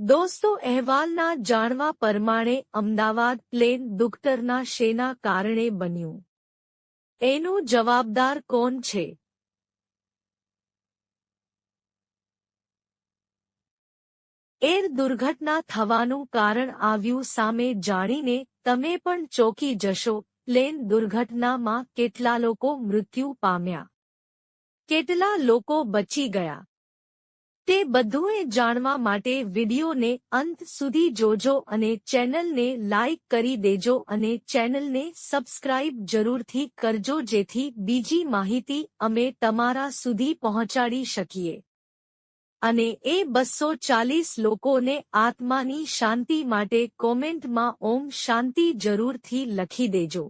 દોસ્તો, અહેવાલના જાણવા પ્રમાણે અમદાવાદ પ્લેન દુખતરના શેના કારણે બન્યું? એનું જવાબદાર કોણ છે? એર દુર્ઘટના થવાનું કારણ આવ્યું સામે જાણીને તમે પણ ચોંકી જશો. પ્લેન દુર્ઘટનામાં કેટલા લોકો મૃત્યુ પામ્યા? કેટલા લોકો બચી ગયા? તે બધુંએ જાણવા માટે વિડિયોને અંત સુધી જોજો અને ચેનલને લાઇક કરી દેજો અને ચેનલને સબસ્ક્રાઇબ જરૂરથી કરજો જેથી બીજી માહિતી અમે તમારા સુધી પહોંચાડી શકીએ. અને એ બસો ચાલીસ લોકોને આત્માની શાંતિ માટે કોમેન્ટમાં ઓમ શાંતિ જરૂરથી લખી દેજો.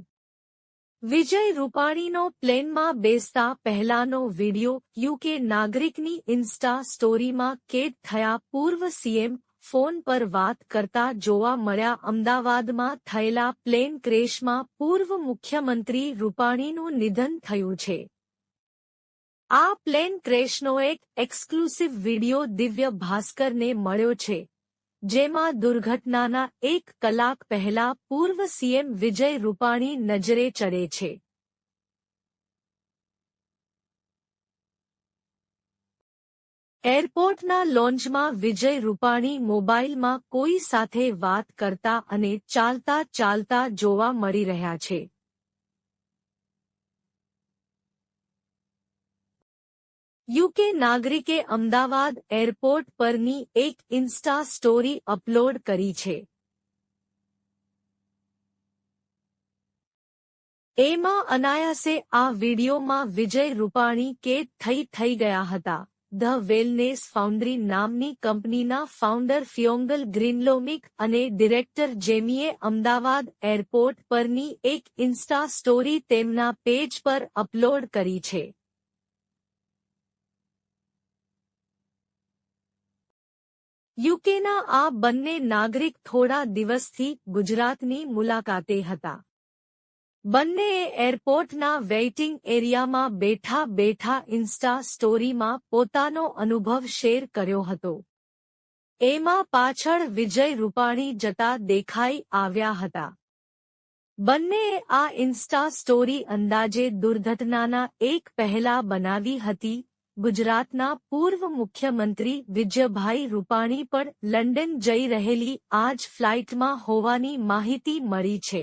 વિજય રૂપાણીનો પ્લેનમાં બેસતા પહેલાનો વિડિયો યુકે નાગરિકની ઇન્સ્ટા સ્ટોરીમાં કેદ થયા પૂર્વ સીએમ ફોન પર વાત કરતા જોવા મળ્યા અમદાવાદમાં થયેલા પ્લેન ક્રેશમાં પૂર્વ મુખ્યમંત્રી રૂપાણીનું નિધન થયું છે. આ પ્લેન ક્રેશનો એક એક્સક્લુસિવ વિડિયો દિવ્ય ભાસ્કરને મળ્યો છે. જેમાં દુર્ઘટનાના એક કલાક પહેલા પૂર્વ સીએમ વિજય રૂપાણી નજરે ચડે છે. એરપોર્ટના લોન્જમાં વિજય રૂપાણી મોબાઈલમાં કોઈ સાથે વાત કરતા અને ચાલતા ચાલતા જોવા મળી રહ્યા છે. યુકે નાગરિકે અમદાવાદ એરપોર્ટ પરની એક ઇન્સ્ટા સ્ટોરી અપલોડ કરી છે. એમાં અનાયાસે આ વિડીયોમાં વિજય રૂપાણી કેદ થઈ થઈ ગયા હતા. ધ વેલનેસ ફાઉન્ડ્રી નામની કંપનીના ફાઉન્ડર ફિયોંગલ ગ્રીનલોમિક અને ડિરેક્ટર જેમીએ અમદાવાદ એરપોર્ટ પરની એક ઇન્સ્ટા સ્ટોરી તેમના પેજ પર અપલોડ કરી છે. યુકેના આ બંને નાગરિક થોડા દિવસથી ગુજરાતની મુલાકાતે હતા. બંનેએ એરપોર્ટના વેઇટિંગ એરિયામાં બેઠા બેઠા ઇન્સ્ટા સ્ટોરીમાં પોતાનો અનુભવ શેર કર્યો હતો. એમાં પાછળ વિજય રૂપાણી જતા દેખાઈ આવ્યા હતા. બંનેએ આ ઇન્સ્ટા સ્ટોરી અંદાજે દુર્ઘટનાના એક પહેલા બનાવી હતી ગુજરાતના પૂર્વ મુખ્યમંત્રી વિજયભાઈ રૂપાણી પણ લંડન જઈ રહેલી આજ ફ્લાઇટમાં હોવાની માહિતી મળી છે.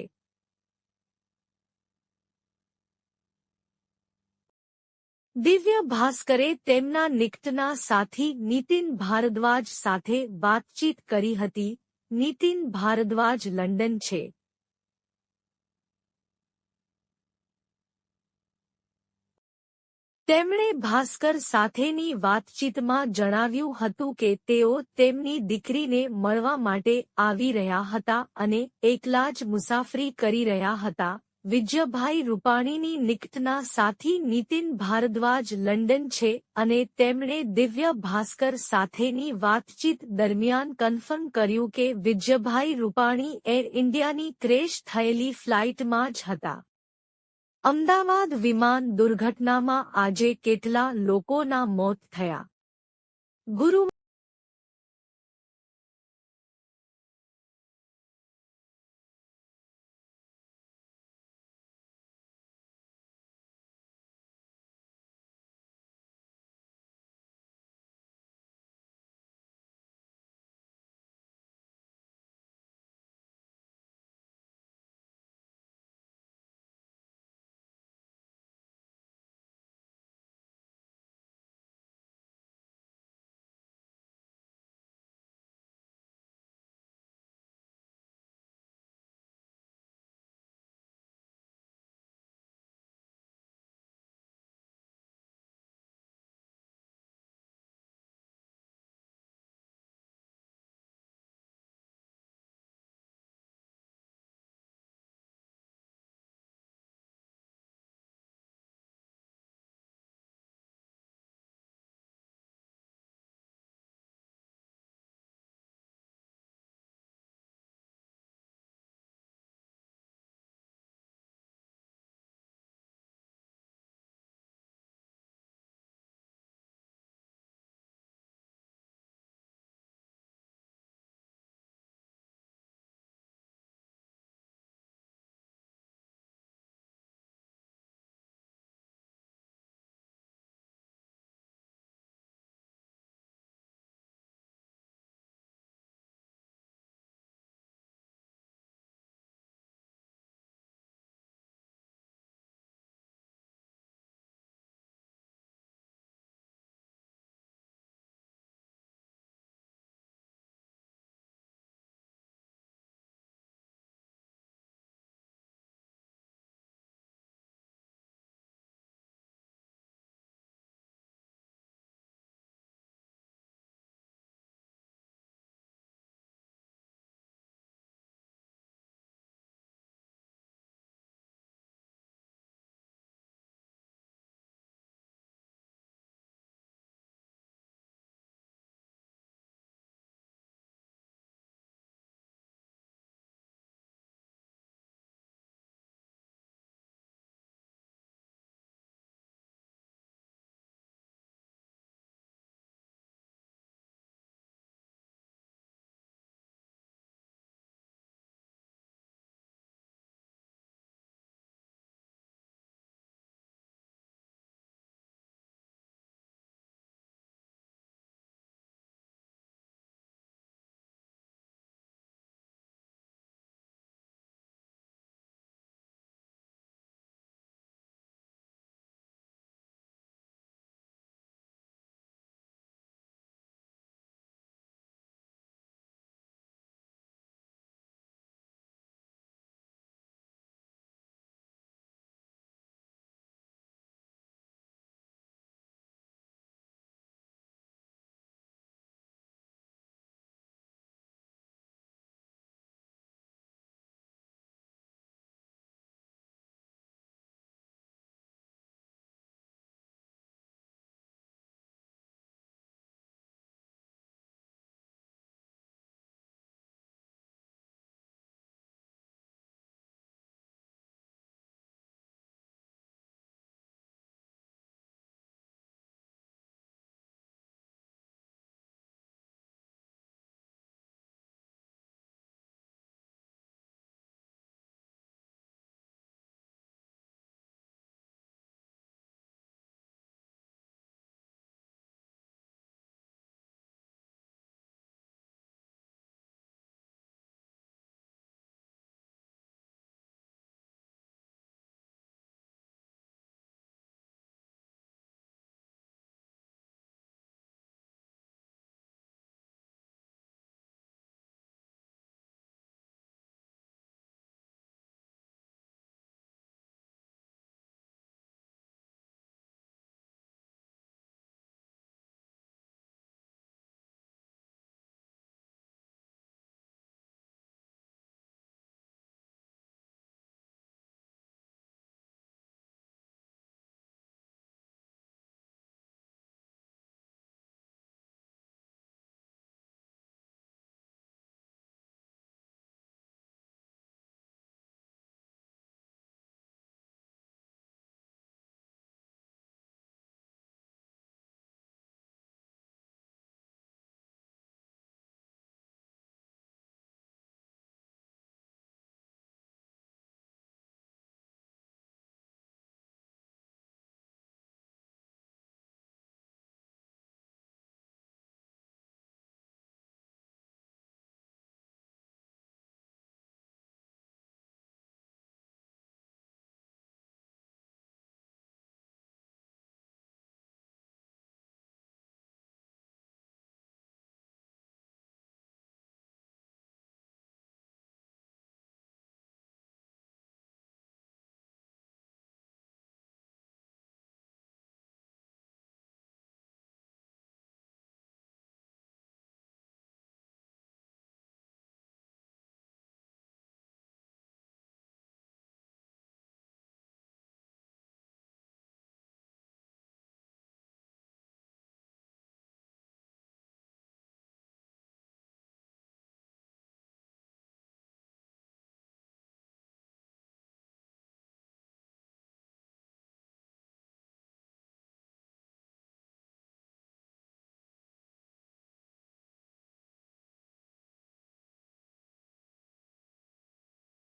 દિવ્ય ભાસ્કરે તેમના નિકટના સાથી નીતિન ભારદ્વાજ સાથે વાતચીત કરી હતી. નીતિન ભારદ્વાજ લંડન છે. તેમણે ભાસ્કર સાથેની વાતચીતમાં જણાવ્યું હતું કે તેઓ તેમની દીકરીને મળવા માટે આવી રહ્યા હતા અને એકલા જ મુસાફરી કરી રહ્યા હતા. વિજયભાઈ રૂપાણીની નિકટના સાથી નીતિન ભારદ્વાજ લંડન છે અને તેમણે દિવ્ય ભાસ્કર સાથેની વાતચીત દરમિયાન કન્ફર્મ કર્યું કે વિજયભાઈ રૂપાણી એર ઇન્ડિયાની ક્રેશ થયેલી ફ્લાઇટમાં જ હતા. અમદાવાદ વિમાન દુર્ઘટનામાં આજે કેટલા લોકોના મોત થયા? ગુરુ